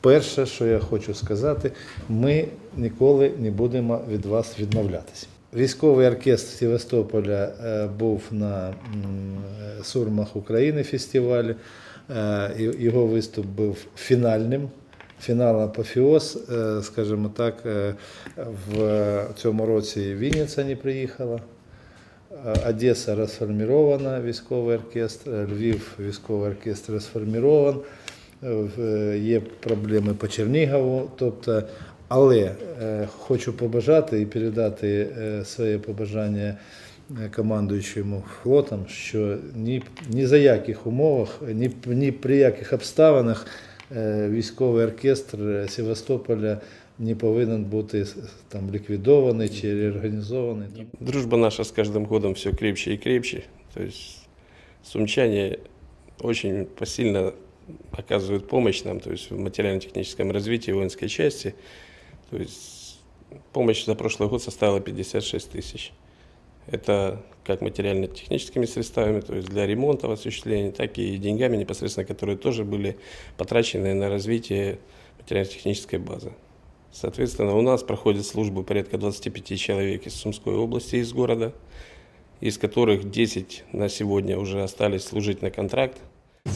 Перше, що я хочу сказати, ми ніколи не будемо від вас відмовлятися. Військовий оркестр Севастополя е, був на е, Сурмах України фестивалі. Е, Його виступ був фінальним. Фінал апофіоз, скажімо так, в цьому році Вінниця не приїхала. Е, Одеса розформірована, військовий оркестр, Львів військовий оркестр розформірован. Е, е, Є проблеми по Чернігову. Тобто, але хочу побажати і передати своє побажання командуючому флотом, що ні, ні за яких умовах, ні, ні при яких обставинах військовий оркестр е, Севастополя не повинен бути с- там ліквідований чи реорганізований. Дружба наша с каждым годом все крепче и крепче. То есть сумчане очень посильно оказывают помощь нам, то есть в материально-техническом развитии воинской части. То есть помощь за прошлый год составила 56 тысяч. Это как материально-техническими средствами, то есть для ремонта осуществления, так и деньгами непосредственно, которые тоже были потрачены на развитие материально-технической базы. Соответственно, у нас проходит службу порядка 25 человек из Сумской области, из города, из которых 10 на сегодня уже остались служить на контракт.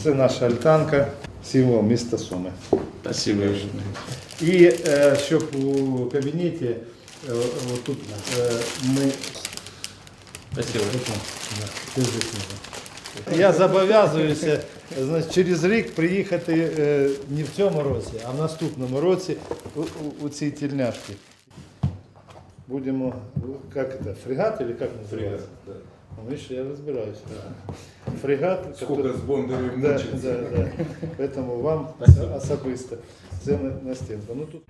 Це наша альтанка, символ міста Суми. Спасибо. І е, щоб у кабінеті е, тут е, ми Спасибо. Я зобов'язуюся значить, через рік приїхати е, не в цьому році, а в наступному році у, у, у цій тільняшці. Будемо, як це, фрегат или як називається? Ну, видиш, я розбираюся. Фрегат. Сколько который- с Бондарем Да, да, да. Поэтому вам особисто. Це на, на стінку. Ну, тут...